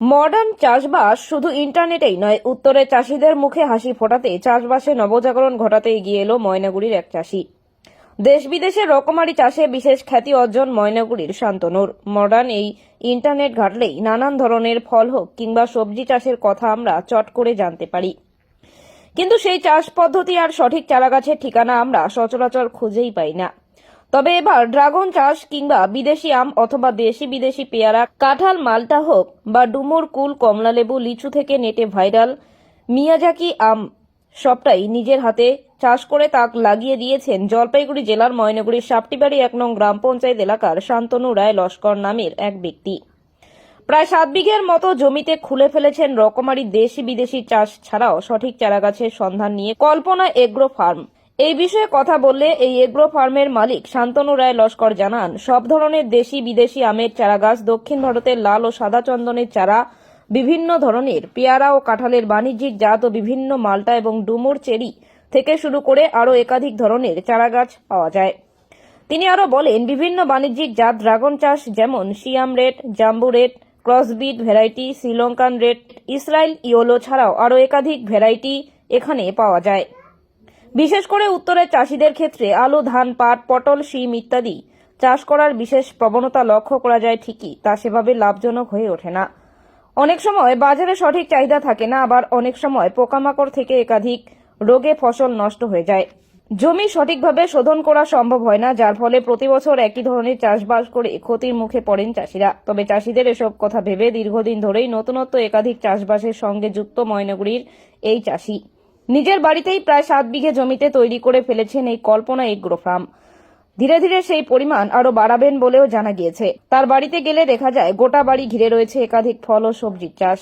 Modern চাষবাস শুধু ইন্টারনেটেই নয় উত্তরে চাষিদের মুখে হাসি ফোটাতে চাষবাসে নবজাগরণ ঘটাতে এগিয়ে এলো ময়নাগুড়ির এক চাষি। দেশ বিদেশে রকমারি চাষে বিশেষ খ্যাতি অর্জন ময়নাগুড়ির শান্তনুর। মডার্ন এই ইন্টারনেট ঘাটলেই নানান ধরনের ফল হোক কিংবা সবজি চাষের কথা আমরা চট করে জানতে পারি। কিন্তু সেই চাষ পদ্ধতি আর সঠিক চারাগাছের ঠিকানা আমরা সচরাচর খুঁজেই পাই না। তবে এবার ড্রাগন চাষ কিংবা বিদেশি আম অথবা দেশি বিদেশি পেয়ারা, কাঁঠাল, মালটা হোক বা ডুমুর, কুল কমলালেবু লিচু থেকে নেটে ভাইরাল মিয়াজাকি আম, সবটাই নিজের হাতে চাষ করে তাক লাগিয়ে দিয়েছেন জলপাইগুড়ি জেলার ময়নগুড়ির সাপটিবাড়ি এক নং গ্রাম পঞ্চায়েত এলাকার শান্তনু রায় লস্কর নামের এক ব্যক্তি। প্রায় সাত বিঘের মতো জমিতে খুলে ফেলেছেন রকমারি দেশি বিদেশি চাষ ছাড়াও সঠিক চারাগাছের সন্ধান নিয়ে কল্পনা এগ্রো ফার্ম। এই বিষয়ে কথা বললে এই এগ্রো ফার্মের মালিক শান্তনু রায় লস্কর জানান, সব ধরনের দেশি বিদেশি আমের চারাগাছ দক্ষিণ ভারতের লাল ও সাদা চন্দনের চারা, বিভিন্ন ধরনের পেয়ারা ও কাঁঠালের বাণিজ্যিক জাত ও বিভিন্ন মাল্টা এবং ডুমুর চেরি থেকে শুরু করে আরও একাধিক ধরনের চারাগাছ পাওয়া যায়। তিনি আরও বলেন, বিভিন্ন বাণিজ্যিক জাত ড্রাগন চাষ যেমন Siam red jumbo red ক্রসবিট variety, Sri Lankan red Israel yellow ছাড়াও আরও একাধিক ভ্যারাইটি এখানে পাওয়া যায়। বিশেষ করে উত্তরের চাষিদের ক্ষেত্রে আলু, ধান, পাট, পটল, শিম ইত্যাদি চাষ করার বিশেষ প্রবণতা লক্ষ্য করা যায় ঠিকই, তা সেভাবে লাভজনক হয়ে ওঠে না। অনেক সময় বাজারে সঠিক চাহিদা থাকে না, আবার অনেক সময় পোকামাকড় থেকে একাধিক রোগে ফসল নষ্ট হয়ে যায়। জমি সঠিকভাবে শোধন করা সম্ভব হয় না, যার ফলে প্রতি বছর একই ধরনের চাষবাস করে ক্ষতির মুখে পড়েন চাষিরা। তবে চাষিদের এসব কথা ভেবে দীর্ঘদিন ধরেই নতুনত্ব একাধিক চাষবাসের সঙ্গে যুক্ত ময়নগুড়ির এই চাষি। নিজের বাড়িতেই প্রায় সাত বিঘে জমিতে তৈরি করে ফেলেছেন এই কল্পনা এগ্রো ফার্ম। ধীরে ধীরে সেই পরিমাণ আরও বাড়াবেন বলেও জানা গিয়েছে। তার বাড়িতে গেলে দেখা যায় গোটা বাড়ি ঘিরে রয়েছে একাধিক ফল ও সবজির চাষ।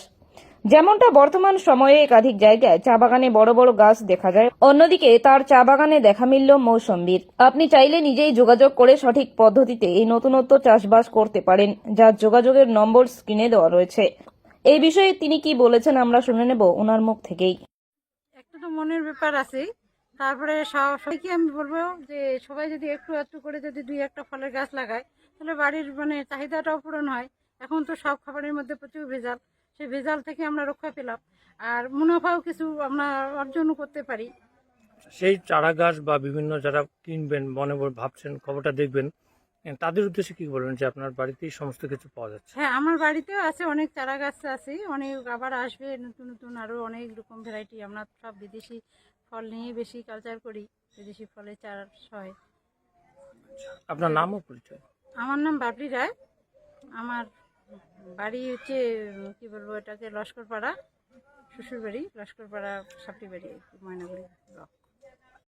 যেমনটা বর্তমান সময়ে একাধিক জায়গায় চা বাগানে বড় বড় গাছ দেখা যায়, অন্যদিকে তার চা বাগানে দেখা মিলল মৌসম্বির। আপনি চাইলে নিজেই যোগাযোগ করে সঠিক পদ্ধতিতে এই নতুনত্ব চাষবাস করতে পারেন যার যোগাযোগের নম্বর স্ক্রিনে দেওয়া রয়েছে। এই বিষয়ে তিনি কি বলেছেন আমরা শুনে নেব ওনার মুখ থেকেই। মনের ব্যাপার আছে। তারপরে সব- সবাইকে আমি বলব যে, সবাই যদি একটু একটু করে যদি দুই একটা ফলের গাছ লাগায়, তাহলে বাড়ির মানে চাহিদাটাও পূরণ হয়। এখন তো সব খাবারের মধ্যে প্রচুর ভেজাল। সেই ভেজাল থেকে আমরা রক্ষা পেলাম। আর মুনাফাও কিছু আমরা অর্জনও করতে পারি। সেই চারা গাছ বা বিভিন্ন যারা কিনবেন, মনে ভাবছেন, খবরটা দেখবেন তাদের উদ্দেশ্যে কি বলবেন যে আপনার বাড়িতেই সমস্ত কিছু পাওয়া যাচ্ছে? হ্যাঁ আমার বাড়িতেও আছে অনেক চারা গাছ আছে অনেক আবার আসবে নতুন নতুন আরও অনেক রকম ভ্যারাইটি আমরা সব বিদেশি ফল নিয়ে বেশি কালচার করি বিদেশি ফলের চাষ হয়। আপনার নামও পরিচয়। আমার নাম বাবলি রায়। আমার বাড়ি হচ্ছে কি বলব এটাকে লস্করপাড়া শ্বশুরবাড়ি লস্করপাড়া সাপটি বাড়ি ময়নাগুড়ি ব্লক।